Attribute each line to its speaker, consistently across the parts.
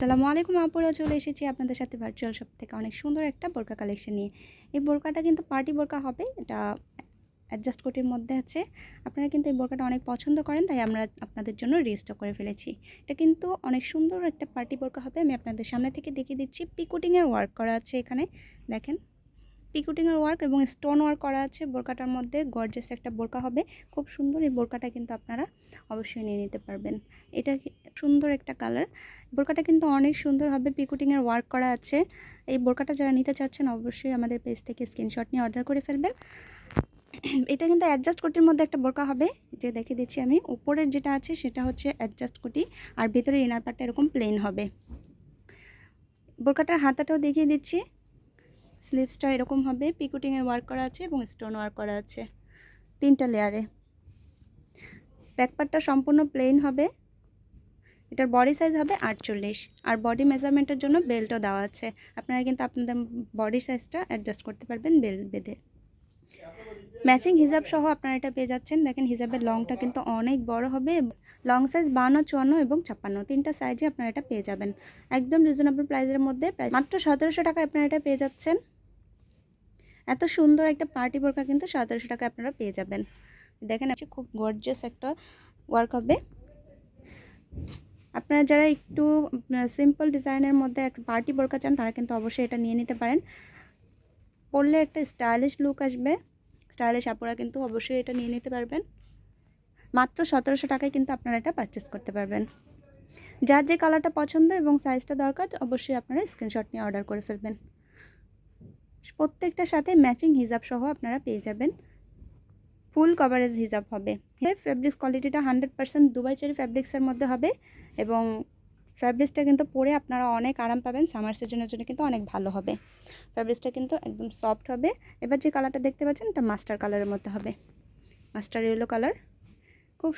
Speaker 1: আসসালামু আলাইকুম আপুরা, চলে এসেছি আপনাদের সাথে ভার্চুয়াল শপ থেকে। অনেক সুন্দর একটা বোরকা কালেকশন নিয়ে। এই বোরকাটা কিন্তু পার্টি বোরকা হবে। এটা অ্যাডজাস্ট কোটের মধ্যে আছে। আপনারা কিন্তু এই বোরকাটা অনেক পছন্দ করেন, তাই আমরা আপনাদের জন্য রেজিস্টার করে ফেলেছি। এটা কিন্তু অনেক সুন্দর একটা পার্টি বোরকা হবে। আমি আপনাদের সামনে থেকে দেখিয়ে দিচ্ছি। পিকুটিংয়ের ওয়ার্ক করা আছে এখানে। দেখেন। পিকুটিংয়ের ওয়ার্ক এবং স্টোন ওয়ার্ক করা আছে। বোরকাটার মধ্যে গর্জেস একটা বোরকা হবে। খুব সুন্দর এই বোরকাটা কিন্তু আপনারা অবশ্যই নিয়ে নিতে পারবেন। এটা সুন্দর একটা কালার। বোরকাটা কিন্তু অনেক সুন্দর হবে। পিকুটিংয়ের ওয়ার্ক করা আছে। এই বোরকাটা যারা নিতে চাচ্ছেন অবশ্যই আমাদের পেজ থেকে স্ক্রিনশট নিয়ে অর্ডার করে ফেলবেন। এটা কিন্তু অ্যাডজাস্ট কোটির মধ্যে একটা বোরকা হবে। যে দেখে দিচ্ছি আমি। উপরের যেটা আছে সেটা হচ্ছে অ্যাডজাস্ট কোটি। আর ভিতরে ইনার পার্টটা এরকম প্লেন হবে। বোরকাটার হাতাটাও দেখিয়ে দিচ্ছি। স্লিভসটা এরকম হবে পিকুটিংয়ের ওয়ার্ক করা আছে এবং স্টোন ওয়ার্ক করা আছে তিনটা লেয়ারে। ব্যাকপার্টটা সম্পূর্ণ প্লেন হবে, এটার বডি সাইজ হবে আটচল্লিশ, আর বডি মেজারমেন্টের জন্য বেল্টও দেওয়া আছে। আপনারা কিন্তু আপনাদের বডি সাইজটা অ্যাডজাস্ট করতে পারবেন বেল্ট বেঁধে। ম্যাচিং হিজাব সহ আপনারা এটা পেয়ে যাচ্ছেন। দেখেন হিজাবের লংটা কিন্তু অনেক বড় হবে। লং সাইজ বান্ন, চুয়ান্ন এবং ছাপ্পান্ন, তিনটা সাইজে আপনারা এটা পেয়ে যাবেন। একদম রিজনেবল প্রাইসের মধ্যে মাত্র সতেরোশো টাকা আপনারা এটা পেয়ে যাচ্ছেন। এত সুন্দর একটা পার্টি বোরকা কিন্তু সতেরোশো টাকা আপনারা পেয়ে যাবেন। দেখেন আছে খুব গর্জিয়াস একটা ওয়ার্ক হবে। আপনারা যারা একটু সিম্পল ডিজাইনের মধ্যে একটা পার্টি বোরকা চান, তারা কিন্তু অবশ্যই এটা নিয়ে নিতে পারেন। পরলে একটা স্টাইলিশ লুক আসবে। স্টাইলিশ আপুরা কিন্তু অবশ্যই এটা নিয়ে নিতে পারবেন। মাত্র সতেরোশো টাকায় কিন্তু আপনারা এটা পারচেস করতে পারবেন। যার যে কালারটা পছন্দ এবং সাইজটা দরকার, অবশ্যই আপনারা স্ক্রিনশট নিয়ে অর্ডার করে ফেলবেন। প্রত্যেকটার সাথে ম্যাচিং হিজাব সহ আপনারা পেয়ে যাবেন। ফুল কভারেজ হিজাব হবে। ফ্যাব্রিক্স কোয়ালিটিটা হান্ড্রেড পার্সেন্ট দুবাই চেরি ফ্যাব্রিক্সের মধ্যে হবে এবং ফ্যাব্রিক্সটা কিন্তু পরে আপনারা অনেক আরাম পাবেন সামার সিজনের জন্য কিন্তু অনেক ভালো হবে। ফ্যাব্রিক্সটা কিন্তু একদম সফট হবে। এবার যে কালারটা দেখতে পাচ্ছেন, এটা মাস্টার কালারের মধ্যে হবে। মাস্টার ইয়েলো কালার খুব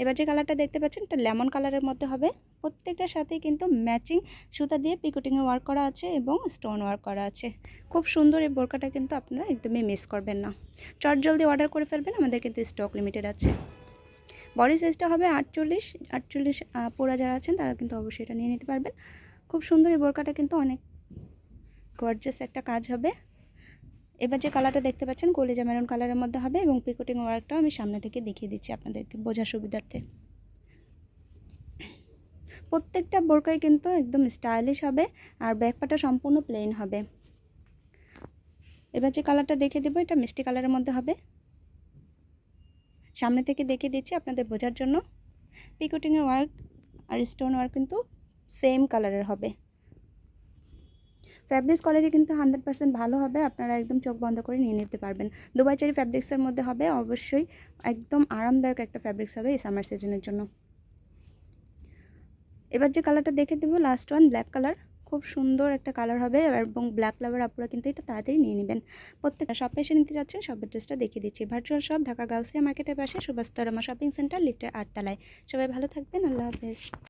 Speaker 1: এবার যে কালারটা দেখতে পাচ্ছেন, এটা লেমন কালারের মধ্যে হবে। প্রত্যেকটার সাথেই কিন্তু ম্যাচিং সুতা দিয়ে পিকুটিংয়ে ওয়ার্ক করা আছে এবং স্টোন ওয়ার্ক করা আছে। খুব সুন্দর এই বোরকাটা কিন্তু আপনারা একদমই মিস করবেন না। চট জলদি অর্ডার করে ফেলবেন, আমাদের কিন্তু স্টক লিমিটেড আছে। বডি সাইজটা হবে আটচল্লিশ আটচল্লিশ পোড়া যারা আছেন, তারা কিন্তু অবশ্যই এটা নিয়ে নিতে পারবেন। খুব সুন্দর এই বোরকাটা কিন্তু অনেক গর্জাস একটা কাজ হবে। এবার যে কালারটা দেখতে পাচ্ছেন, কলিজা মেরুন কালারের মধ্যে হবে এবং পিকোটিং ওয়ার্কটাও আমি সামনে থেকে দেখিয়ে দিচ্ছি আপনাদেরকে বোঝার সুবিধার্থে। প্রত্যেকটা বোরকাই কিন্তু একদম স্টাইলিশ হবে আর ব্যাকপাটা সম্পূর্ণ প্লেন হবে। এবার যে কালারটা দেখে দেবো, এটা মিষ্টি কালারের মধ্যে হবে। সামনে থেকে দেখে দিচ্ছি আপনাদের বোঝার জন্য। পিকোটিংয়ের ওয়ার্ক আর স্টোন ওয়ার্ক কিন্তু সেম কালারের হবে। ফ্যাব্রিক্স কোয়ালিটি কিন্তু হান্ড্রেড পার্সেন্ট ভালো হবে, আপনারা একদম চোখ বন্ধ করে নিয়ে নিতে পারবেন। দুবাই চেরি ফ্যাব্রিক্সের মধ্যে হবে, অবশ্যই একদম আরামদায়ক একটা ফ্যাব্রিক্স হবে এই সামার সিজনের জন্য। এবার যে কালারটা দেখে দেবো লাস্ট ওয়ান ব্ল্যাক কালার খুব সুন্দর একটা কালার হবে এবং ব্ল্যাক লাভার আপনারা কিন্তু এটা তাড়াতাড়ি নিয়ে নেবেন। প্রত্যেকটা শপে এসে নিতে যাচ্ছেন সবের ড্রেসটা দেখিয়ে দিচ্ছি। ভার্চুয়াল শপ ঢাকা গাউসিয়া মার্কেটের পাশে, সুভাষতরমা শপিং সেন্টার লিফটের আটতলায়। সবাই ভালো থাকবেন, আল্লাহ হাফেজ।